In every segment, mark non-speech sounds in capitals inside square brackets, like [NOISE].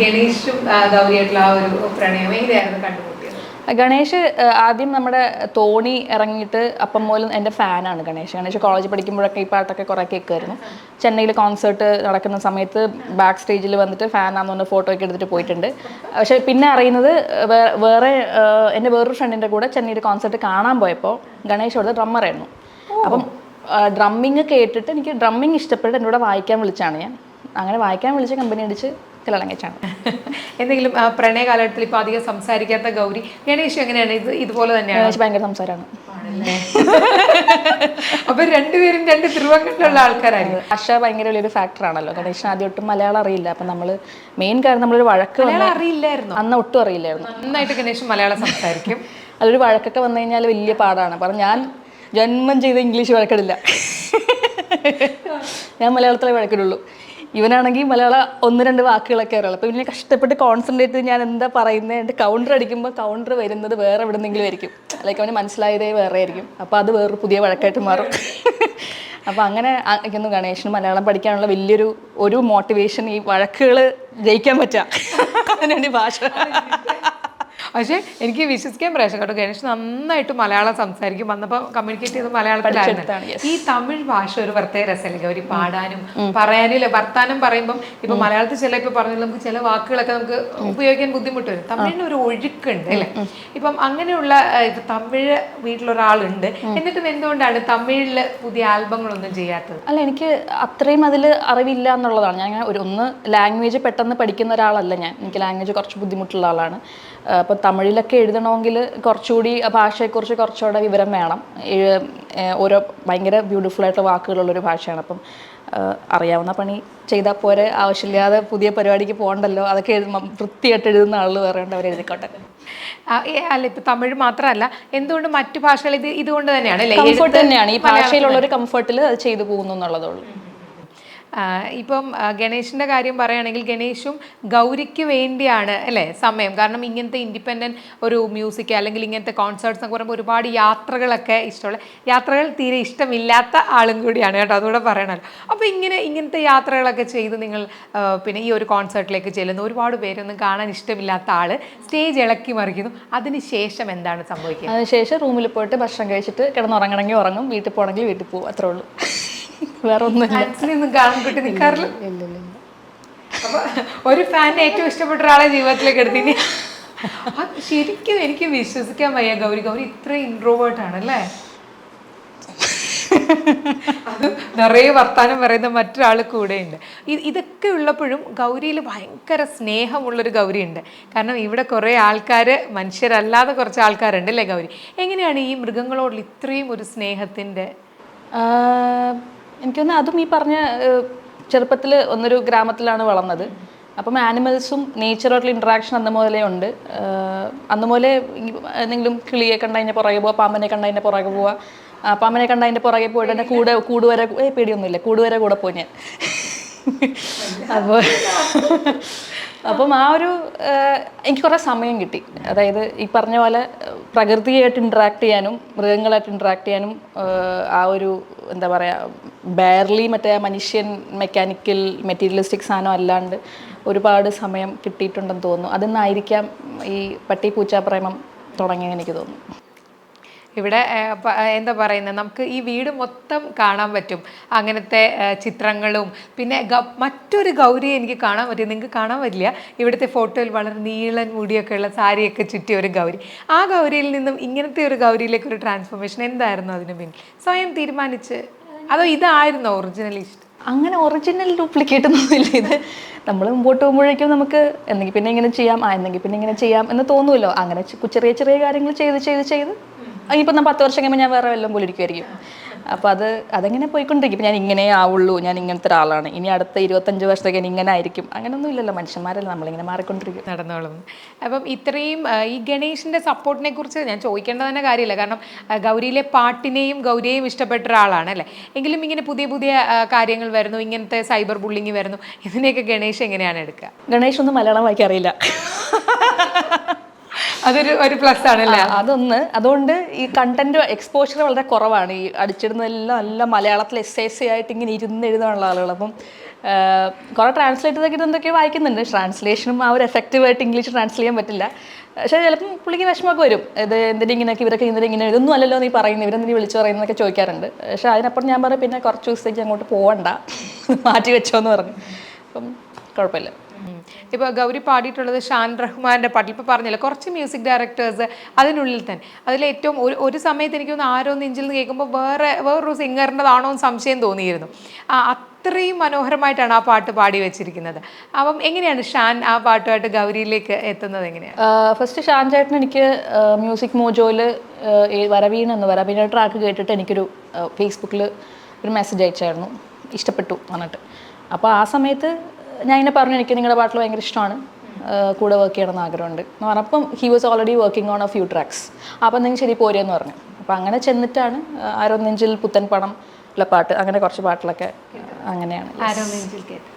ഗണേഷും ആ, ഗൗരിയായിട്ടുള്ള ആ ഒരു പ്രണയം. എങ്ങനെയായിരുന്നു കണ്ടുമുട്ടിയത്? ഗണേഷ് ആദ്യം നമ്മുടെ തോണി ഇറങ്ങിയിട്ട് അപ്പം പോലും എന്റെ ഫാനാണ് ഗണേഷ്. ഗണേഷ് കോളേജിൽ പഠിക്കുമ്പോഴൊക്കെ ഈ പാട്ടൊക്കെ കുറേ കേൾക്കുമായിരുന്നു. ചെന്നൈയിൽ കോൺസേർട്ട് നടക്കുന്ന സമയത്ത് ബാക്ക് സ്റ്റേജിൽ വന്നിട്ട് ഫാനാന്ന് പറഞ്ഞ ഫോട്ടോ ഒക്കെ എടുത്തിട്ട് പോയിട്ടുണ്ട്. പക്ഷേ പിന്നെ അറിയുന്നത് വേറെ എന്റെ വേറൊരു ഫ്രണ്ടിന്റെ കൂടെ ചെന്നൈയിൽ കോൺസേർട്ട് കാണാൻ പോയപ്പോൾ ഗണേഷ് അവിടുത്തെ ഡ്രമ്മറായിരുന്നു അപ്പം ഡ്രമ്മിങ് കേട്ടിട്ട് എനിക്ക് ഡ്രമ്മിങ് ഇഷ്ടപ്പെട്ട് എന്നോട് വായിക്കാൻ വിളിച്ചാണ് ഞാൻ. അങ്ങനെ വായിക്കാൻ വിളിച്ച കമ്പനി അടിച്ച് കല്യാണം കഴിച്ചാണ് [LAUGHS] എന്തെങ്കിലും പ്രണയ കാലഘട്ടത്തിൽ ഇപ്പോൾ അധികം സംസാരിക്കാത്ത ഗൗരി ഗണേഷ് എങ്ങനെയാണ്? ഇത് ഇതുപോലെ തന്നെയാണ്? ഗണേഷ് ഭയങ്കര സംസാരമാണ്. [LAUGHS] അപ്പൊ രണ്ടുപേരും രണ്ട് ധ്രുവങ്ങളിലുള്ള ആൾക്കാരായിരുന്നു ഭാഷ ഭയങ്കര വലിയൊരു ഫാക്ടർ ആണല്ലോ. ഗണേഷിന് ആദ്യം ഒട്ടും മലയാളം അറിയില്ല. അപ്പൊ നമ്മൾ മെയിൻ കാര്യം നമ്മളൊരു വഴക്ക് അറിയില്ലായിരുന്നു? അന്ന് ഒട്ടും അറിയില്ലായിരുന്നു. നന്നായിട്ട് ഗണേഷ് മലയാളം സംസാരിക്കും. [LAUGHS] അതൊരു വഴക്കൊക്കെ വന്നു കഴിഞ്ഞാൽ വലിയ പാടാണ്. കാരണം ഞാൻ ജന്മം ചെയ്ത ഇംഗ്ലീഷ് വഴക്കിടില്ല. ഞാൻ മലയാളത്തിലെ വഴക്കിടുള്ളൂ. ഇവനാണെങ്കിൽ മലയാളം ഒന്ന് രണ്ട് വാക്കുകളൊക്കെ അറിയുള്ളൂ. അപ്പോൾ ഇവനെ കഷ്ടപ്പെട്ട് കോൺസെൻട്രേറ്റ് ചെയ്ത് ഞാൻ എന്താ പറയുന്നത് എന്റെ കൗണ്ടർ അടിക്കുമ്പോൾ കൗണ്ടർ വരുന്നത് വേറെ എവിടെ നിന്നെങ്കിലും ആയിരിക്കും. ലൈക്ക് അവന് മനസ്സിലായതേ വേറെ ആയിരിക്കും. അപ്പോൾ അത് വേറൊരു പുതിയ വഴക്കായിട്ട് മാറും. അപ്പോൾ അങ്ങനെ എനിക്കൊന്ന് ഗണേഷിന് മലയാളം പഠിക്കാനുള്ള വലിയൊരു ഒരു മോട്ടിവേഷൻ ഈ വഴക്കുകൾ ജയിക്കാൻ പറ്റുക അതിനുവേണ്ടി ഭാഷ. പക്ഷെ എനിക്ക് വിശ്വസിക്കാൻ പ്രയാസം കേട്ടോ ഗണേഷ് നന്നായിട്ട് മലയാളം സംസാരിക്കും. വന്നപ്പോൾ കമ്മ്യൂണിക്കേറ്റ് ചെയ്ത് മലയാളത്തിലായിരുന്നു. ഈ തമിഴ് ഭാഷ ഒരു പ്രത്യേക രസമല്ലേ? ഒരു പാടാനും പറയാനും ഇല്ല? വർത്താനം പറയുമ്പം ഇപ്പൊ മലയാളത്തിൽ ചില ഇപ്പൊ പറഞ്ഞാൽ നമുക്ക് ചില വാക്കുകളൊക്കെ നമുക്ക് ഉപയോഗിക്കാൻ ബുദ്ധിമുട്ട് വരും. തമിഴിന് ഒരു ഒഴുക്കുണ്ട് അല്ലേ? ഇപ്പം അങ്ങനെയുള്ള ഇപ്പൊ തമിഴ് വീട്ടിലൊരാളുണ്ട്. എന്നിട്ടും എന്തുകൊണ്ടാണ് തമിഴിൽ പുതിയ ആൽബങ്ങളൊന്നും ചെയ്യാത്തത്? അല്ല എനിക്ക് അത്രയും അതിൽ അറിവില്ല എന്നുള്ളതാണ്. ഞാൻ ഒരു ഒന്ന് ലാംഗ്വേജ് പെട്ടെന്ന് പഠിക്കുന്ന ഒരാളല്ല ഞാൻ. എനിക്ക് ലാംഗ്വേജ് കുറച്ച് ബുദ്ധിമുട്ടുള്ള ആളാണ്. അപ്പോൾ തമിഴിലൊക്കെ എഴുതണമെങ്കിൽ കുറച്ചുകൂടി ഭാഷയെക്കുറിച്ച് കുറച്ചുകൂടെ വിവരം വേണം. ഓരോ ഭയങ്കര ബ്യൂട്ടിഫുൾ ആയിട്ടുള്ള വാക്കുകളുള്ളൊരു ഭാഷയാണ്. അപ്പം അറിയാവുന്ന പണി ചെയ്താൽ പോരെ. ആവശ്യമില്ലാതെ പുതിയ പരിപാടിക്ക് പോകണ്ടല്ലോ. അതൊക്കെ എഴുതുമ്പം വൃത്തിയായിട്ട് എഴുതുന്ന ഉണ്ട്. അവർ എഴുതിക്കോട്ടെ. അല്ല ഇപ്പൊ തമിഴ് മാത്രമല്ല എന്തുകൊണ്ട് മറ്റു ഭാഷകൾ ഇത് ഇതുകൊണ്ട് തന്നെയാണ് കംഫർട്ട് തന്നെയാണ്. ഈ ഭാഷയിലുള്ള ഒരു കംഫർട്ടിൽ അത് ചെയ്തു പോകുന്നു എന്നുള്ളതേ ഉള്ളൂ. ഇപ്പം ഗണേഷിന്റെ കാര്യം പറയുകയാണെങ്കിൽ ഗണേഷും ഗൗരിക്ക് വേണ്ടിയാണ് അല്ലേ സമയം. കാരണം ഇങ്ങനത്തെ ഇൻഡിപെൻഡന്റ് ഒരു മ്യൂസിക് അല്ലെങ്കിൽ ഇങ്ങനത്തെ കോൺസേർട്സ് എന്നൊക്കെ പറയുമ്പോൾ ഒരുപാട് യാത്രകളൊക്കെ ഇഷ്ടമുള്ള യാത്രകൾ തീരെ ഇഷ്ടമില്ലാത്ത ആളും കൂടിയാണ് കേട്ടോ അതുകൂടെ പറയണല്ലോ. അപ്പോൾ ഇങ്ങനെ ഇങ്ങനത്തെ യാത്രകളൊക്കെ ചെയ്ത് നിങ്ങൾ പിന്നെ ഈ ഒരു കോൺസേർട്ടിലേക്ക് ചെല്ലുന്നു. ഒരുപാട് പേരൊന്നും കാണാൻ ഇഷ്ടമില്ലാത്ത ആൾ സ്റ്റേജ് ഇളക്കി മറിക്കുന്നു. അതിന് ശേഷം എന്താണ് സംഭവിക്കുക? അതിനുശേഷം റൂമിൽ പോയിട്ട് ഭക്ഷണം കഴിച്ചിട്ട് കിടന്നുറങ്ങണമെങ്കിൽ ഉറങ്ങും വീട്ടിൽ പോകണമെങ്കിൽ വീട്ടിൽ പോകും അത്രേ ഉള്ളൂ. വേറെ ഒന്നുമില്ല അപ്പൊ ഒരു ഫാനിനെ ഏറ്റവും ഇഷ്ടപ്പെട്ട ഒരാളെ ജീവിതത്തിലേക്ക് എടുത്തിനി അത് ശരിക്കും എനിക്ക് വിശ്വസിക്കാൻ വയ്യ ഗൗരി. ഗൗരി ഇത്ര ഇൻട്രോവേർട്ട് ആണല്ലേ? അത് നിറയെ വർത്താനം പറയുന്ന മറ്റൊരാൾ കൂടെയുണ്ട്. ഉണ്ട് ഇതൊക്കെ ഉള്ളപ്പോഴും ഗൗരിയിൽ ഭയങ്കര സ്നേഹമുള്ളൊരു ഗൗരി ഉണ്ട് കാരണം ഇവിടെ കുറേ ആൾക്കാർ മനുഷ്യരല്ലാതെ കുറച്ച് ആൾക്കാരുണ്ട് അല്ലേ ഗൗരി? എങ്ങനെയാണ് ഈ മൃഗങ്ങളോടുള്ള ഇത്രയും ഒരു സ്നേഹത്തിന്റെ ആഹ് എനിക്കൊന്ന് അതും ഈ പറഞ്ഞ ചെറുപ്പത്തിൽ ഒന്നൊരു ഗ്രാമത്തിലാണ് വളർന്നത്. അപ്പം ആനിമൽസും നേച്ചറുമായിട്ടുള്ള ഇൻട്രാക്ഷൻ അന്ന് മുതലേ ഉണ്ട്. അന്ന് മുതലേ എന്തെങ്കിലും കിളിയെ കണ്ടതിന്റെ പുറകെ പോവുക പാമ്പനെ കണ്ടതിന്റെ പുറകെ പോവുക പാമ്പനെ കണ്ടതിന്റെ പുറകെ പോയിട്ട് തന്നെ കൂടെ കൂടുവരെ ഏ പേടിയൊന്നുമില്ല. കൂടുവരെ കൂടെ പോയി ഞാൻ. അപ്പോൾ [LAUGHS] അപ്പം ആ ഒരു എനിക്ക് കുറേ സമയം കിട്ടി. അതായത് ഈ പറഞ്ഞ പോലെ പ്രകൃതിയായിട്ട് ഇൻട്രാക്ട് ചെയ്യാനും മൃഗങ്ങളായിട്ട് ഇൻട്രാക്ട് ചെയ്യാനും ആ ഒരു എന്താ പറയുക ബാർലി മറ്റേ മനുഷ്യൻ മെക്കാനിക്കൽ മെറ്റീരിയലിസ്റ്റിക് സാധനം അല്ലാണ്ട് ഒരുപാട് സമയം കിട്ടിയിട്ടുണ്ടെന്ന് തോന്നുന്നു. അതിന്നായിരിക്കാം ഈ പട്ടി പൂച്ച പ്രേമം തുടങ്ങിയെന്ന് എനിക്ക് തോന്നുന്നു. ഇവിടെ എന്താ പറയുന്നത് നമുക്ക് ഈ വീട് മൊത്തം കാണാൻ പറ്റും. അങ്ങനത്തെ ചിത്രങ്ങളും പിന്നെ മറ്റൊരു ഗൗരിയെ എനിക്ക് കാണാൻ പറ്റും നിങ്ങൾക്ക് കാണാൻ പറ്റില്ല. ഇവിടുത്തെ ഫോട്ടോയിൽ വളരെ നീളൻ മുടിയൊക്കെ ഉള്ള സാരിയൊക്കെ ചുറ്റിയ ഒരു ഗൗരി. ആ ഗൗരിയിൽ നിന്നും ഇങ്ങനത്തെ ഒരു ഗൗരിയിലേക്ക് ഒരു ട്രാൻസ്ഫോർമേഷൻ എന്തായിരുന്നു അതിന് പിന്നിൽ? സ്വയം തീരുമാനിച്ച് അതോ ഇതായിരുന്നോ ഒറിജിനൽ ഇഷ്ടം അങ്ങനെ ഒറിജിനൽ ഡ്യൂപ്ലിക്കേറ്റ് ഒന്നുമില്ല. ഇത് നമ്മൾ മുമ്പോട്ട് പോകുമ്പോഴേക്കും നമുക്ക് എന്തെങ്കിലും പിന്നെ ഇങ്ങനെ ചെയ്യാം ആ എന്തെങ്കിലും പിന്നെ ഇങ്ങനെ ചെയ്യാം എന്ന് തോന്നുമല്ലോ. അങ്ങനെ ചെറിയ ചെറിയ കാര്യങ്ങൾ ചെയ്ത് ചെയ്ത് ചെയ്ത്. ഇനിയിപ്പോൾ ഞാൻ പത്ത് വർഷം കഴിയുമ്പോൾ ഞാൻ വേറെ വല്ലതും പോലെ ഇരിക്കുമായിരിക്കും അപ്പോൾ അത് അതങ്ങനെ പോയിക്കൊണ്ടിരിക്കും. ഇപ്പം ഞാൻ ഇങ്ങനെ ആവുള്ളൂ ഞാൻ ഇങ്ങനത്തെ ഒരാളാണ്. ഇനി അടുത്ത ഇരുപത്തഞ്ച് വർഷത്തേക്ക് ഇനി ഇങ്ങനെ ആയിരിക്കും. അങ്ങനെയൊന്നും ഇല്ലല്ലോ മനുഷ്യന്മാരല്ല നമ്മളിങ്ങനെ മാറിക്കൊണ്ടിരിക്കും. നടന്നോളും. അപ്പം ഇത്രയും ഈ ഗണേഷിന്റെ സപ്പോർട്ടിനെ കുറിച്ച് ഞാൻ ചോദിക്കേണ്ട തന്നെ കാര്യമില്ല. കാരണം ഗൗരിയിലെ പാട്ടിനെയും ഗൗരിയെയും ഇഷ്ടപ്പെട്ട ഒരാളാണ് അല്ലേ? എങ്കിലും ഇങ്ങനെ പുതിയ പുതിയ കാര്യങ്ങൾ വരുന്നു. ഇങ്ങനത്തെ സൈബർ ബുള്ളിങ് വരുന്നു. ഇതിനെയൊക്കെ ഗണേഷ് എങ്ങനെയാണ് എടുക്കുക? ഗണേഷ് ഒന്നും മലയാളം വായിക്കാൻ അറിയില്ല അതൊരു ഒരു പ്ലസ് ആണല്ലേ? അതൊന്ന്. അതുകൊണ്ട് ഈ കണ്ടന്റ് എക്സ്പോഷർ വളരെ കുറവാണ്. ഈ അടിച്ചിടുന്നതെല്ലാം നല്ല മലയാളത്തിൽ എസ് എസ് ആയിട്ട് ഇങ്ങനെ ഇരുന്ന് എഴുതാനുള്ള ആളുകൾ. അപ്പം കുറേ ട്രാൻസ്ലേറ്റ് ചെയ്തൊക്കെ എന്തൊക്കെയോ വായിക്കുന്നുണ്ട്. ട്രാൻസ്ലേഷനും ആ ഒരു എഫക്റ്റീവായിട്ട് ഇംഗ്ലീഷ് ട്രാൻസ്ലേറ്റ് ചെയ്യാൻ പറ്റില്ല. പക്ഷേ ചിലപ്പം പുള്ളിക്ക് വിഷമമൊക്കെ വരും. ഇത് എന്തിനും ഇങ്ങനെയൊക്കെ ഇവരൊക്കെ ഇന്നലെ ഇങ്ങനെ ഇതൊന്നും അല്ലല്ലോ നീ പറയുന്നത്? ഇവരെന്തിനു വിളിച്ചു പറയുന്നതൊക്കെ ചോദിക്കാറുണ്ട്. പക്ഷേ അതിനപ്പുറം ഞാൻ പറഞ്ഞു പിന്നെ കുറച്ച് ദിവസത്തേക്ക് അങ്ങോട്ട് പോകണ്ട മാറ്റി വെച്ചോ എന്ന് പറഞ്ഞു. അപ്പം കുഴപ്പമില്ല. ഉം. ഇപ്പൊ ഗൗരി പാടിയിട്ടുള്ളത് ഷാൻ റഹ്മാന്റെ പാട്ടിൽ. ഇപ്പൊ പറഞ്ഞില്ല കുറച്ച് മ്യൂസിക് ഡയറക്ടേഴ്സ് അതിനുള്ളിൽ തന്നെ. അതിൽ ഏറ്റവും ഒരു ഒരു സമയത്ത് എനിക്ക് ഒന്ന് ആരോ നെഞ്ചിൽ നിന്ന് കേൾക്കുമ്പോൾ വേറെ വേറൊരു സിംഗറിന്റെതാണോ എന്ന് സംശയം തോന്നിയിരുന്നു. അത്രയും മനോഹരമായിട്ടാണ് ആ പാട്ട് പാടി വെച്ചിരിക്കുന്നത്. അപ്പം എങ്ങനെയാണ് ഷാൻ ആ പാട്ടുമായിട്ട് ഗൗരിയിലേക്ക് എത്തുന്നത് എങ്ങനെയാണ്? ഫസ്റ്റ് ഷാൻ ചേട്ടൻ എനിക്ക് മ്യൂസിക് മോജോയിൽ വരവീൺ എന്ന് വരവീണ ട്രാക്ക് കേട്ടിട്ട് എനിക്കൊരു ഫേസ്ബുക്കിൽ ഒരു മെസ്സേജ് അയച്ചായിരുന്നു. ഇഷ്ടപ്പെട്ടു പറഞ്ഞിട്ട്. അപ്പോൾ ആ സമയത്ത് ഞാൻ ഇങ്ങനെ പറഞ്ഞു എനിക്ക് നിങ്ങളുടെ പാട്ടിൽ ഭയങ്കര ഇഷ്ടമാണ്. കൂടെ വർക്ക് ചെയ്യണമെന്ന് ആഗ്രഹമുണ്ട് എന്ന് പറഞ്ഞപ്പം he was already working on a few tracks അപ്പം നിങ്ങൾ ശരി പോരെന്ന് പറഞ്ഞു. അപ്പം അങ്ങനെ ചെന്നിട്ടാണ് അരോന്നെഞ്ചിൽ ആരോ നെഞ്ചിൽ പുത്തൻ പണം ഉള്ള പാട്ട് അങ്ങനെ കുറച്ച് പാട്ടിലൊക്കെ അങ്ങനെയാണ്. ആരോ നെഞ്ചിൽ കേട്ട്.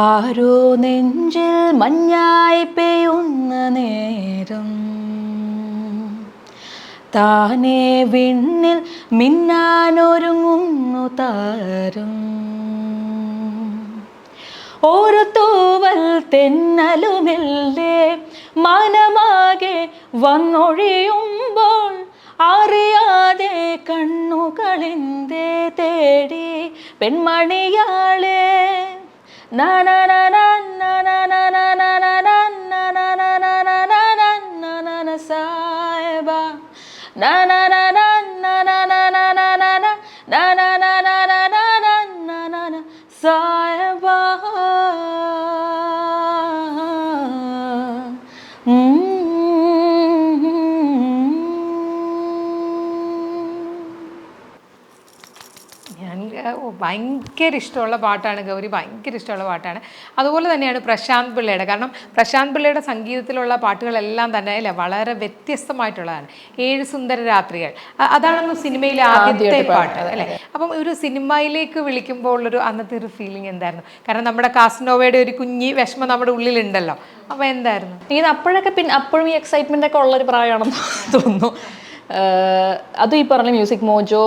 ആരോ നെഞ്ചിൽ മഞ്ഞായി പെയ്യുന്ന നേരം താനേ വിണ്ണിൽ മിന്നാനൊരുങ്ങുന്നു താരം. ഒരു തൂവൽ തെന്നലുമില്ലേ? മനമാകെ വന്നൊഴിയുമ്പോൾ അറിയാതെ കണ്ണുകളിന്തേ തേടി പെൺമണിയാളെ. സായബ ഭയങ്കര ഇഷ്ടമുള്ള പാട്ടാണ് ഗൗരി ഭയങ്കര ഇഷ്ടമുള്ള പാട്ടാണ്. അതുപോലെ തന്നെയാണ് പ്രശാന്ത് പിള്ളയുടെ. കാരണം പ്രശാന്ത് പിള്ളയുടെ സംഗീതത്തിലുള്ള പാട്ടുകളെല്ലാം തന്നെ അല്ലേ വളരെ വ്യത്യസ്തമായിട്ടുള്ളതാണ്. ഏഴ് സുന്ദര രാത്രികൾ. അതാണെന്ന് സിനിമയിലെ ആദ്യത്തെ പാട്ട് അല്ലേ? അപ്പം ഒരു സിനിമയിലേക്ക് വിളിക്കുമ്പോൾ ഉള്ളൊരു അന്നത്തെ ഒരു ഫീലിംഗ് എന്തായിരുന്നു? കാരണം നമ്മുടെ കാസ്നോവയുടെ ഒരു കുഞ്ഞി വിഷമം നമ്മുടെ ഉള്ളിലുണ്ടല്ലോ. അപ്പോൾ എന്തായിരുന്നു? ഇത് അപ്പോഴൊക്കെ പിന്നെ അപ്പോഴും ഈ എക്സൈറ്റ്മെന്റ് ഒക്കെ ഉള്ളൊരു പ്രായമാണെന്ന് തോന്നുന്നു. അതും ഈ പറഞ്ഞ മ്യൂസിക് മോജോ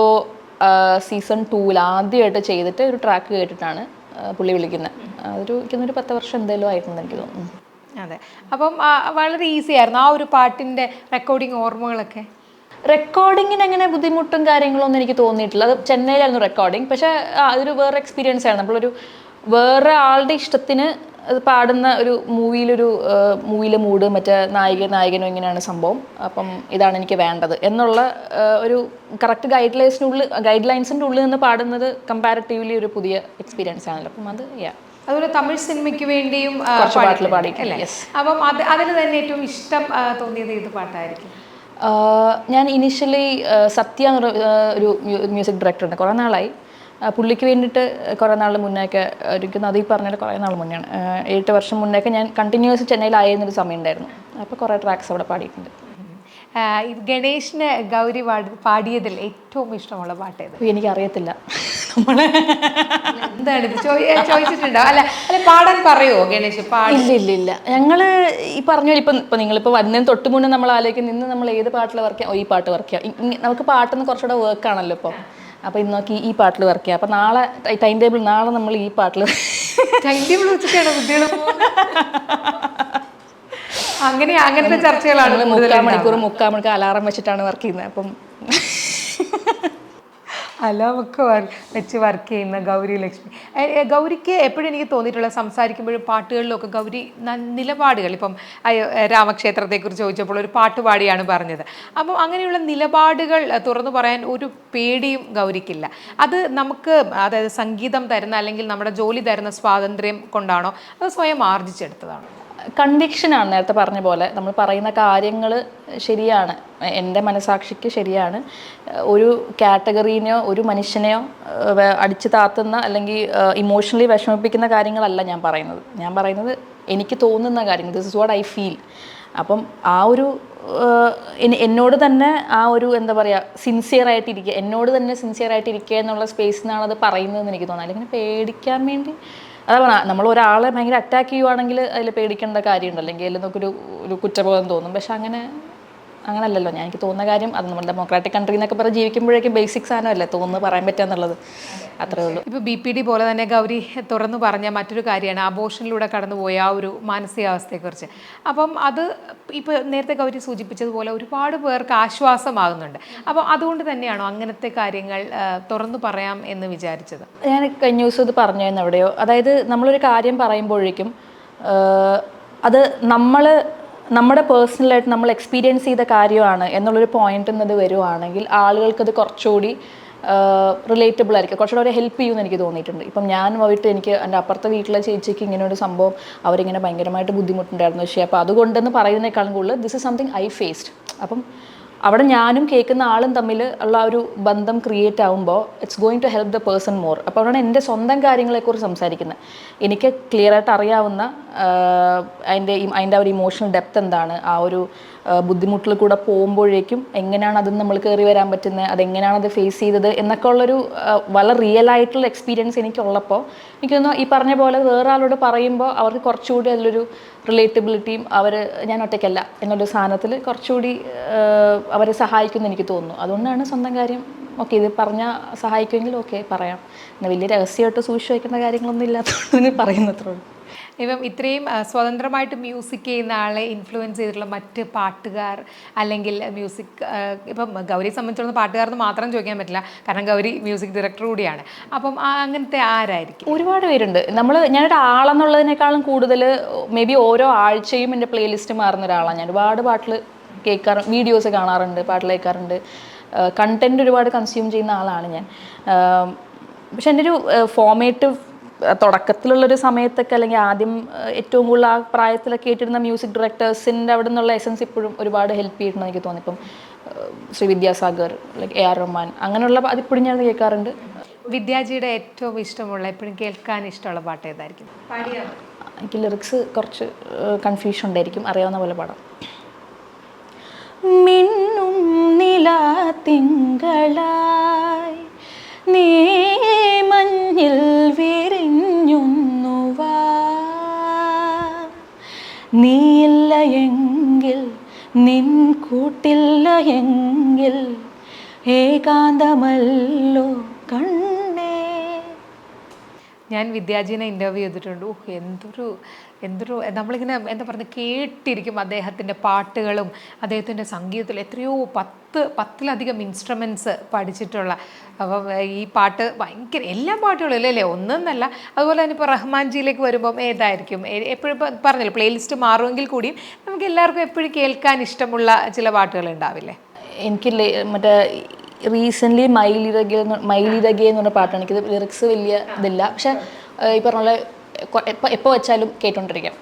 സീസൺ ടൂവിൽ ആദ്യമായിട്ട് ചെയ്തിട്ട് ഒരു ട്രാക്ക് കേട്ടിട്ടാണ് പുള്ളി വിളിക്കുന്നത് അതൊരു എനിക്കൊന്നൊരു പത്ത് വർഷം എന്തെങ്കിലും ആയിരുന്നു എനിക്ക് തോന്നുന്നു. അതെ. അപ്പം വളരെ ഈസി ആയിരുന്നു ആ ഒരു പാട്ടിന്റെ റെക്കോർഡിങ് ഓർമ്മകളൊക്കെ? റെക്കോർഡിങ്ങിന് അങ്ങനെ ബുദ്ധിമുട്ടും കാര്യങ്ങളൊന്നും എനിക്ക് തോന്നിയിട്ടില്ല. അത് ചെന്നൈയിലായിരുന്നു റെക്കോർഡിങ് പക്ഷേ അതൊരു വേറെ എക്സ്പീരിയൻസ് ആയിരുന്നു. നമ്മളൊരു വേറെ ആളുടെ ഇഷ്ടത്തിന് പാടുന്ന ഒരു മൂവിയിലൊരു മൂവിയിലെ മൂഡ് മറ്റേ നായിക നായകനും ഇങ്ങനെയാണ് സംഭവം. അപ്പം ഇതാണ് എനിക്ക് വേണ്ടത് എന്നുള്ള ഒരു കറക്റ്റ് ഗൈഡ് ലൈൻസിനുള്ളിൽ ഗൈഡ് ലൈൻസിന്റെ ഉള്ളിൽ നിന്ന് പാടുന്നത് കമ്പാരിറ്റീവ്ലി ഒരു പുതിയ എക്സ്പീരിയൻസ് ആണല്ലോ. അപ്പം അത് യാ അതുപോലെ തമിഴ് സിനിമയ്ക്ക് വേണ്ടിയും പാടിയിട്ടുണ്ട്, അല്ലേ? അപ്പം അത് അതിൽ തന്നെ ഏറ്റവും ഇഷ്ടം തോന്നിയത് ഏത് പാട്ടായിരിക്കും? ഞാൻ ഇനീഷ്യലി സത്യ എന്ന് ഒരു മ്യൂസിക് ഡയറക്ടറുണ്ട് കുറേ നാളായി. പുള്ളിക്ക് വേണ്ടിയിട്ട് കുറേ നാൾ മുന്നേയൊക്കെ ഒരിക്കലും അതീ പറഞ്ഞിട്ട് കുറേ നാൾ മുന്നെയാണ് എട്ട് വർഷം മുന്നേയൊക്കെ ഞാൻ കണ്ടിന്യൂസ് ചെന്നൈയിലായിരുന്നൊരു സമയം ഉണ്ടായിരുന്നു അപ്പോൾ കുറേ ട്രാക്സ് അവിടെ പാടിയിട്ടുണ്ട്. ഗണേഷിന് ഗൗരി പാടി പാടിയതിൽ ഏറ്റവും ഇഷ്ടമുള്ള പാട്ട് എനിക്ക് അറിയത്തില്ല എനിക്കറിയത്തില്ല. നമ്മളെ എന്താണ് ഇത്? ചോദിച്ചിട്ടുണ്ടോ? അല്ല അല്ല പാടാൻ പറയുമോ ഗണേഷ് പാടി. ഇല്ല ഇല്ല ഇല്ല. ഞങ്ങൾ ഈ പറഞ്ഞ പോലെ ഇപ്പം ഇപ്പം നിങ്ങളിപ്പോൾ വരുന്നതിന് തൊട്ട് മുന്നേ നമ്മൾ ആലോചിക്കും നിന്ന് നമ്മൾ ഏത് പാട്ടിൽ വർക്ക് ചെയ്യാം ഈ പാട്ട് വർക്ക് ചെയ്യാം. നമുക്ക് പാട്ടെന്ന് കുറച്ചുകൂടെ വർക്ക് ആണല്ലോ ഇപ്പോൾ അപ്പോൾ ഇന്ന് നോക്കി ഈ പാട്ടിൽ വർക്ക് ചെയ്യാം. അപ്പോൾ നാളെ ടൈം ടേബിൾ നാളെ നമ്മൾ ഈ പാട്ടിൽ ടൈം ടേബിൾ വെച്ചിട്ടാണ് കുട്ടികൾ അങ്ങനെ അങ്ങനത്തെ ചർച്ചകളാണ് മുക്കാൽ മണിക്കൂർ മുക്കാൽ മണിക്കൂർ അലാറം വെച്ചിട്ടാണ് വർക്ക് ചെയ്യുന്നത്. അപ്പം അലാമൊക്കെ വെച്ച് വർക്ക് ചെയ്യുന്ന ഗൗരി ലക്ഷ്മി. ഗൗരിക്ക് എപ്പോഴും എനിക്ക് തോന്നിയിട്ടുള്ള സംസാരിക്കുമ്പോഴും പാട്ടുകളിലൊക്കെ ഗൗരി നിലപാടുകൾ. ഇപ്പം രാമക്ഷേത്രത്തെക്കുറിച്ച് ചോദിച്ചപ്പോൾ ഒരു പാട്ട് പാടിയാണ് പറഞ്ഞത്. അപ്പം അങ്ങനെയുള്ള നിലപാടുകൾ തുറന്നു പറയാൻ ഒരു പേടിയും ഗൗരിക്കില്ല. അത് നമുക്ക് അതായത് സംഗീതം തരുന്ന അല്ലെങ്കിൽ നമ്മുടെ ജോലി തരുന്ന സ്വാതന്ത്ര്യം കൊണ്ടാണോ അത് സ്വയം ആർജിച്ചെടുത്തതാണോ? കൺവിക്ഷനാണ് നേരത്തെ പറഞ്ഞ പോലെ. നമ്മൾ പറയുന്ന കാര്യങ്ങൾ ശരിയാണ്. എന്റെ മനസാക്ഷിക്ക് ശരിയാണ്. ഒരു കാറ്റഗറീനെയോ ഒരു മനുഷ്യനെയോ അടിച്ചു താത്തുന്ന അല്ലെങ്കിൽ ഇമോഷണലി വിഷമിപ്പിക്കുന്ന കാര്യങ്ങളല്ല ഞാൻ പറയുന്നത്. ഞാൻ പറയുന്നത് എനിക്ക് തോന്നുന്ന കാര്യങ്ങൾ. This is what I feel അപ്പം ആ ഒരു എന്നോട് തന്നെ ആ ഒരു എന്താ പറയുക സിൻസിയർ ആയിട്ടിരിക്കുക എന്നോട് തന്നെ സിൻസിയർ ആയിട്ടിരിക്കുക എന്നുള്ള സ്പേസിൽ നിന്നാണ് അത് പറയുന്നതെന്ന് എനിക്ക് തോന്നുന്നത്. അല്ലെങ്കിൽ പേടിക്കാൻ വേണ്ടി അതാ പറഞ്ഞ നമ്മൾ ഒരാളെ ഭയങ്കര അറ്റാക്ക് ചെയ്യുവാണെങ്കിൽ അതിൽ പേടിക്കേണ്ട കാര്യമുണ്ട്. അല്ലെങ്കിൽ അതിൽ നമുക്കൊരു ഒരു കുറ്റബോധം തോന്നും. പക്ഷെ അങ്ങനെ അങ്ങനല്ലല്ലോ. ഞാൻ എനിക്ക് തോന്നുന്ന കാര്യം അത് നമ്മുടെ ഡെമോക്രാറ്റിക് കൺട്രി എന്നൊക്കെ പറഞ്ഞ് ജീവിക്കുമ്പോഴേക്കും ബേസിക് സാധനമല്ലേ? തോന്നുന്നു പറയാൻ പറ്റുക എന്നുള്ളത്. അത്രേ ഉള്ളൂ. ഇപ്പോൾ ബി പി ഡി പോലെ തന്നെ ഗൗരി തുറന്നു പറഞ്ഞ മറ്റൊരു കാര്യമാണ് അബോഷനിലൂടെ കടന്നുപോയ ആ ഒരു മാനസികാവസ്ഥയെക്കുറിച്ച്. അപ്പം അത് ഇപ്പോൾ നേരത്തെ ഗൗരി സൂചിപ്പിച്ചതുപോലെ ഒരുപാട് പേർക്ക് ആശ്വാസമാകുന്നുണ്ട്. അപ്പോൾ അതുകൊണ്ട് തന്നെയാണോ അങ്ങനത്തെ കാര്യങ്ങൾ തുറന്നു പറയാം എന്ന് വിചാരിച്ചത്? ഞാൻ കഴിഞ്ഞ ദിവസം ഇത് പറഞ്ഞു എവിടെയോ അതായത് നമ്മളൊരു കാര്യം പറയുമ്പോഴേക്കും അത് നമ്മൾ നമ്മുടെ പേഴ്സണലായിട്ട് നമ്മൾ എക്സ്പീരിയൻസ് ചെയ്ത കാര്യമാണ് എന്നുള്ളൊരു പോയിന്റ് എന്നത് വരുവാണെങ്കിൽ ആളുകൾക്കത് കുറച്ചുകൂടി റിലേറ്റബിൾ ആയിരിക്കും. കുറച്ചുകൂടെ അവരെ ഹെൽപ്പ് ചെയ്യുമെന്ന് എനിക്ക് തോന്നിയിട്ടുണ്ട്. ഇപ്പം ഞാൻ പോയിട്ട് എനിക്ക് എന്റെ അപ്പുറത്തെ വീട്ടിലെ ചേച്ചിക്ക് ഇങ്ങനെ ഒരു സംഭവം അവരിങ്ങനെ ഭയങ്കരമായിട്ട് ബുദ്ധിമുട്ടുണ്ടായിരുന്നു. പക്ഷേ അപ്പോൾ അതുകൊണ്ടെന്ന് പറയുന്നതിനേക്കാളും കൂടുതൽ this is something I faced അപ്പം അവിടെ ഞാനും കേൾക്കുന്ന ആളും തമ്മിൽ ഉള്ള ഒരു ബന്ധം ക്രിയേറ്റ് ആകുമ്പോൾ it's going to help the person more അപ്പോൾ അവിടെയാണ് എന്റെ സ്വന്തം കാര്യങ്ങളെക്കുറിച്ച് സംസാരിക്കുന്നത്. എനിക്ക് ക്ലിയർ ആയിട്ട് അറിയാവുന്ന അതിന്റെ അതിന്റെ ഒരു ഇമോഷണൽ ഡെപ്ത് എന്താണ്? ആ ഒരു ബുദ്ധിമുട്ടിൽ കൂടെ പോകുമ്പോഴേക്കും എങ്ങനെയാണ് അതിന് നമ്മൾ കയറി വരാൻ പറ്റുന്നത് അതെങ്ങനെയാണ് അത് ഫേസ് ചെയ്തത് എന്നൊക്കെ ഉള്ളൊരു വളരെ റിയൽ ആയിട്ടുള്ള എക്സ്പീരിയൻസ് എനിക്കുള്ളപ്പോൾ എനിക്ക് തോന്നുന്നു ഈ പറഞ്ഞ പോലെ വേറെ ആളോട് പറയുമ്പോൾ അവർക്ക് കുറച്ചുകൂടി അതിലൊരു റിലേറ്റബിലിറ്റിയും അവർ ഞാൻ ഒറ്റയ്ക്കല്ല എന്നുള്ളൊരു സാധനത്തിൽ കുറച്ചുകൂടി അവരെ സഹായിക്കുമെന്ന് എനിക്ക് തോന്നുന്നു. അതുകൊണ്ടാണ് സ്വന്തം കാര്യം ഓക്കെ ഇത് പറഞ്ഞാൽ സഹായിക്കുമെങ്കിൽ ഓക്കെ പറയാം. എന്നാൽ വലിയ രഹസ്യമായിട്ട് സൂക്ഷിച്ച് വയ്ക്കേണ്ട കാര്യങ്ങളൊന്നും ഇല്ലാത്തതുകൊണ്ട് പറയുന്നത്രേ ഉള്ളൂ. ഇപ്പം ഇത്രയും സ്വതന്ത്രമായിട്ട് മ്യൂസിക് ചെയ്യുന്ന ആളെ ഇൻഫ്ലുവൻസ് ചെയ്തിട്ടുള്ള മറ്റ് പാട്ടുകാർ അല്ലെങ്കിൽ മ്യൂസിക് ഇപ്പം ഗൗരിയെ സംബന്ധിച്ചിടത്തോളം പാട്ടുകാരെന്ന് മാത്രം ചോദിക്കാൻ പറ്റില്ല. കാരണം ഗൗരി മ്യൂസിക് ഡയറക്ടർ കൂടിയാണ്. അപ്പം അങ്ങനത്തെ ആരായിരിക്കും? ഒരുപാട് പേരുണ്ട്. നമ്മൾ ഞാനൊരു ആളെന്നുള്ളതിനേക്കാളും കൂടുതൽ മേ ബി ഓരോ ആഴ്ചയും എന്റെ പ്ലേലിസ്റ്റ് മാറുന്ന ഒരാളാണ് ഞാൻ. ഒരുപാട് പാട്ടിൽ കേൾക്കാറ് വീഡിയോസ് കാണാറുണ്ട് പാട്ടിൽ കേൾക്കാറുണ്ട്. കണ്ടന്റ് ഒരുപാട് കൺസ്യൂം ചെയ്യുന്ന ആളാണ് ഞാൻ. പക്ഷെ എന്റെ ഒരു ഫോമേറ്റീവ് തുടക്കത്തിലുള്ളൊരു സമയത്തൊക്കെ അല്ലെങ്കിൽ ആദ്യം ഏറ്റവും കൂടുതൽ ആ പ്രായത്തിലൊക്കെ കേട്ടിരുന്ന മ്യൂസിക് ഡയറക്ടേഴ്സിന്റെ അവിടെ നിന്നുള്ള എസൻസ് ഇപ്പോഴും ഒരുപാട് ഹെൽപ്പ് ചെയ്തിട്ടുണ്ടെന്ന് എനിക്ക് തോന്നി. ഇപ്പം Shri Vidyasagar like A R Rahman അങ്ങനെയുള്ള അതിപ്പോഴും ഞാൻ കേൾക്കാറുണ്ട്. വിദ്യാജിയുടെ ഏറ്റവും ഇഷ്ടമുള്ള എപ്പോഴും കേൾക്കാൻ ഇഷ്ടമുള്ള പാട്ട് ഏതായിരിക്കും? പാടിയാ എനിക്ക് ലിറിക്സ് കുറച്ച് കൺഫ്യൂഷൻ ഉണ്ടായിരിക്കും. അറിയാവുന്ന പോലെ പാടാം. മിന്നും നിലാ തിങ്കളായി നീ എങ്കിൽ നിൻ കൂട്ടില്ല എങ്കിൽ ഏകാന്തമല്ലോ കണ്ണേ ഞാൻ വിദ്യാജീനെ ഇന്റർവ്യൂ ചെയ്തിട്ടുണ്ട്. എന്തൊരു എന്തൊരു നമ്മളിങ്ങനെ എന്താ പറയുക കേട്ടിരിക്കും അദ്ദേഹത്തിന്റെ പാട്ടുകളും അദ്ദേഹത്തിന്റെ സംഗീതത്തിൽ എത്രയോ പത്ത് പത്തിലധികം ഇൻസ്ട്രുമെന്റ്സ് പഠിച്ചിട്ടുള്ള. അപ്പം ഈ പാട്ട് ഭയങ്കര എല്ലാ പാട്ടുകളും അല്ലേ ഒന്നെന്നല്ല. അതുപോലെ തന്നെ ഇപ്പോൾ റഹ്മാൻജിയിലേക്ക് വരുമ്പം ഏതായിരിക്കും? എപ്പോഴും ഇപ്പം പറഞ്ഞല്ലോ പ്ലേലിസ്റ്റ് മാറുമെങ്കിൽ കൂടിയും നമുക്ക് എല്ലാവർക്കും എപ്പോഴും കേൾക്കാൻ ഇഷ്ടമുള്ള ചില പാട്ടുകൾ ഉണ്ടാവില്ലേ? എനിക്ക് മറ്റേ റീസെന്റ്ലി മൈലിരകെ മൈലിരകെ എന്ന് പറഞ്ഞ പാട്ടാണ്. എനിക്ക് ലിറിക്സ് വലിയ ഇതില്ല. പക്ഷെ ഈ പറഞ്ഞ പോലെ കൊ- എപ്പോ എപ്പോൾ വെച്ചാലും കേട്ടോണ്ടിരിക്കാം.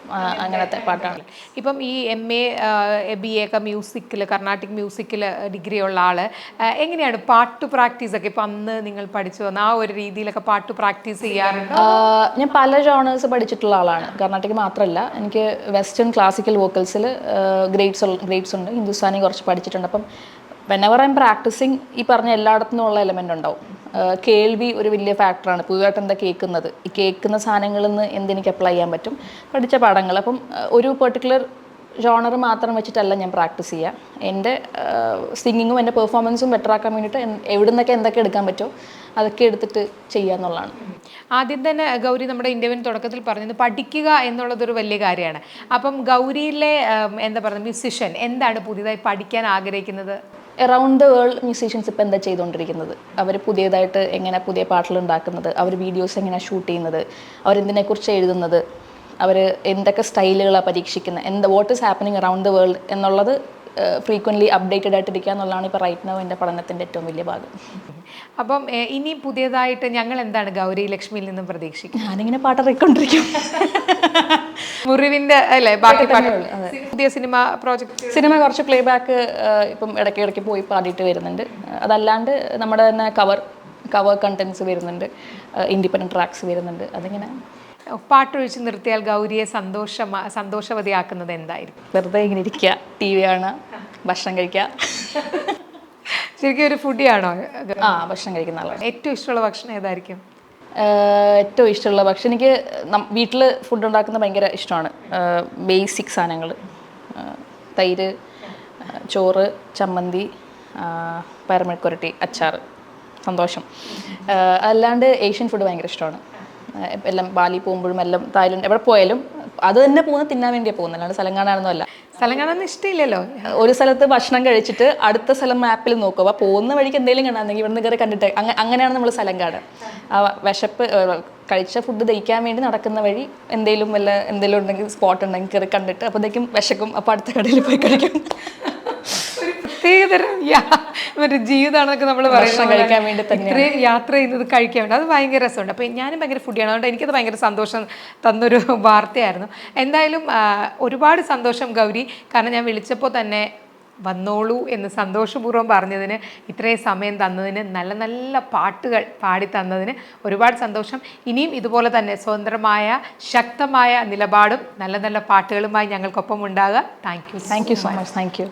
അങ്ങനത്തെ പാട്ടാണ്. ഇപ്പം ഈ എം എ ബി എ ഒക്കെ മ്യൂസിക്കിൽ കർണാട്ടിക് മ്യൂസിക്കിൽ ഡിഗ്രി ഉള്ള ആൾ എങ്ങനെയാണ് പാട്ട് പ്രാക്ടീസ് ഒക്കെ? ഇപ്പം അന്ന് നിങ്ങൾ പഠിച്ചു വന്ന ആ ഒരു രീതിയിലൊക്കെ പാട്ട് പ്രാക്ടീസ് ചെയ്യാറുണ്ട്? ഞാൻ പല ജോണേഴ്സ് പഠിച്ചിട്ടുള്ള ആളാണ്. കർണാട്ടിക് മാത്രമല്ല എനിക്ക് വെസ്റ്റേൺ ക്ലാസിക്കൽ വോക്കൽസിൽ ഗ്രേഡ്സ് ഗ്രേഡ്സ് ഉണ്ട്. ഹിന്ദുസ്ഥാനി കുറച്ച് പഠിച്ചിട്ടുണ്ട്. അപ്പം വെനവർ ഐം പ്രാക്ടീസിങ് ഈ പറഞ്ഞ എല്ലായിടത്തും ഉള്ള എലമെന്റ് ഉണ്ടാവും. കേൾവി ഒരു വലിയ ഫാക്ടറാണ് പുതുതായിട്ട് എന്താ കേൾക്കുന്നത്? ഈ കേൾക്കുന്ന സാധനങ്ങളിൽ നിന്ന് എന്തെനിക്ക് അപ്ലൈ ചെയ്യാൻ പറ്റും? പഠിച്ച പാഠങ്ങൾ. അപ്പം ഒരു പെർട്ടിക്കുലർ ജോണർ മാത്രം വെച്ചിട്ടല്ല ഞാൻ പ്രാക്ടീസ് ചെയ്യുക എന്റെ സിംഗിങ്ങും എന്റെ പെർഫോമൻസും ബെറ്റർ ആക്കാൻ വേണ്ടിയിട്ട് എവിടെ നിന്നൊക്കെ എന്തൊക്കെ എടുക്കാൻ പറ്റുമോ അതൊക്കെ എടുത്തിട്ട് ചെയ്യുക എന്നുള്ളതാണ്. ആദ്യം തന്നെ ഗൗരി നമ്മുടെ ഇന്ത്യൻ തുടക്കത്തിൽ പറഞ്ഞത് പഠിക്കുക എന്നുള്ളതൊരു വലിയ കാര്യമാണ്. അപ്പം ഗൗരിയിലെ എന്താ പറയുക മ്യൂസിഷ്യൻ എന്താണ് പുതിയതായി പഠിക്കാൻ ആഗ്രഹിക്കുന്നത്? എറൗണ്ട് ദ വേൾഡ് മ്യൂസീഷ്യൻസ് ഇപ്പം എന്താ ചെയ്തുകൊണ്ടിരിക്കുന്നത്? അവർ പുതിയതായിട്ട് എങ്ങനെ പുതിയ പാട്ടുകൾ ഉണ്ടാക്കുന്നത് അവർ വീഡിയോസ് എങ്ങനെ ഷൂട്ട് ചെയ്യുന്നത്? അവരെന്തിനെക്കുറിച്ച് എഴുതുന്നത്? അവർ എന്തൊക്കെ സ്റ്റൈലുകളാണ് പരീക്ഷിക്കുന്നത്? എന്ത് what is happening around the world എന്നുള്ളത് ഫ്രീക്വന്റ്ലി അപ്ഡേറ്റഡ് ആയിട്ടിരിക്കുക എന്നുള്ളതാണ് ഇപ്പോൾ റൈറ്റ് നോ എന്റെ പഠനത്തിന്റെ ഏറ്റവും വലിയ ഭാഗം. അപ്പം ഇനി പുതിയതായിട്ട് ഞങ്ങൾ എന്താണ് ഗൗരി ലക്ഷ്മിയിൽ നിന്നും പ്രതീക്ഷിക്കുന്നത്? ഞാനിങ്ങനെ പാട്ട് ഇറക്കിക്കൊണ്ടിരിക്കും മുറിവിന്റെ അല്ലേ ബാക്കി പുതിയ സിനിമ പ്രോജക്റ്റ് സിനിമ കുറച്ച് പ്ലേ ബാക്ക് ഇപ്പം ഇടയ്ക്ക് ഇടയ്ക്ക് പോയി പാടിയിട്ട് വരുന്നുണ്ട്. അതല്ലാണ്ട് നമ്മുടെ തന്നെ കവർ കവർ കണ്ടൻസ് വരുന്നുണ്ട്. ഇൻഡിപെൻഡന്റ് ട്രാക്സ് വരുന്നുണ്ട്. അതിങ്ങനെ പാട്ടൊഴിച്ച് നിർത്തിയാൽ ഗൗരിയെ സന്തോഷമാ സന്തോഷവതിയാക്കുന്നത് എന്തായിരിക്കും? വെറുതെ ഇങ്ങനെ ഇരിക്കുക. ടി വി കാണുക ഭക്ഷണം കഴിക്കുക. ശരിക്കും ഒരു ഫുഡിയാണോ ആ ഭക്ഷണം കഴിക്കുന്ന ആളാണ്. ഏറ്റവും ഇഷ്ടമുള്ള ഭക്ഷണം ഏതായിരിക്കും? ഏറ്റവും ഇഷ്ടമുള്ള ഭക്ഷണം എനിക്ക് വീട്ടിൽ ഫുഡ് ഉണ്ടാക്കുന്നത് ഭയങ്കര ഇഷ്ടമാണ്. ബേസിക് സാധനങ്ങൾ. തൈര് ചോറ് ചമ്മന്തി പരമക്കുരട്ടി അച്ചാർ സന്തോഷം. അല്ലാണ്ട് ഏഷ്യൻ ഫുഡ് ഭയങ്കര ഇഷ്ടമാണ്. എല്ലാം ബാലി പോകുമ്പോഴും എല്ലാം തായ്ലൻഡ് എവിടെ പോയാലും അത് തന്നെ പോകുന്ന തിന്നാൻ വേണ്ടിയാണ് പോകുന്നത്. അല്ലാണ്ട് സ്ഥലം കാണാനൊന്നും അല്ല. സ്ഥലം കാണാൻ ഇഷ്ടമില്ലല്ലോ. ഒരു സ്ഥലത്ത് ഭക്ഷണം കഴിച്ചിട്ട് അടുത്ത സ്ഥലം മാപ്പിൽ നോക്കുക. അപ്പോൾ പോകുന്ന വഴിക്ക് എന്തെങ്കിലും കാണാമെങ്കിൽ ഇവിടുന്ന് കയറി കണ്ടിട്ട് അങ്ങ- അങ്ങനെയാണ് നമ്മൾ സ്ഥലം കാണുക. ആ വിശപ്പ് കഴിച്ച ഫുഡ് ദഹിക്കാൻ വേണ്ടി നടക്കുന്ന വഴി എന്തെങ്കിലും വല്ല എന്തെങ്കിലും ഉണ്ടെങ്കിൽ സ്പോട്ട് ഉണ്ടെങ്കിൽ കയറി കണ്ടിട്ട് അപ്പോഴത്തേക്കും വിശക്കും. അപ്പോൾ അടുത്ത കടയിൽ പോയി കഴിക്കും. പ്രത്യേകതരം മറ്റേ ജീവിതമാണെന്നൊക്കെ നമ്മൾ പറയുന്നത് കഴിക്കാൻ വേണ്ടി ഇത്രയും യാത്ര ചെയ്യുന്നത് കഴിക്കാൻ വേണ്ടി. അത് ഭയങ്കര രസമുണ്ട്. അപ്പോൾ ഞാനും ഭയങ്കര ഫുഡിയാണ് അതുകൊണ്ട് എനിക്കത് ഭയങ്കര സന്തോഷം തന്നൊരു വാർത്തയായിരുന്നു. എന്തായാലും ഒരുപാട് സന്തോഷം ഗൗരി. കാരണം ഞാൻ വിളിച്ചപ്പോൾ തന്നെ വന്നോളൂ എന്ന് സന്തോഷപൂർവം പറഞ്ഞതിന് ഇത്രയും സമയം തന്നതിന് നല്ല നല്ല പാട്ടുകൾ പാടി തന്നതിന് ഒരുപാട് സന്തോഷം. ഇനിയും ഇതുപോലെ തന്നെ സ്വതന്ത്രമായ ശക്തമായ നിലപാടും നല്ല നല്ല പാട്ടുകളുമായി ഞങ്ങൾക്കൊപ്പം ഉണ്ടാകുക thank you thank you so much thank you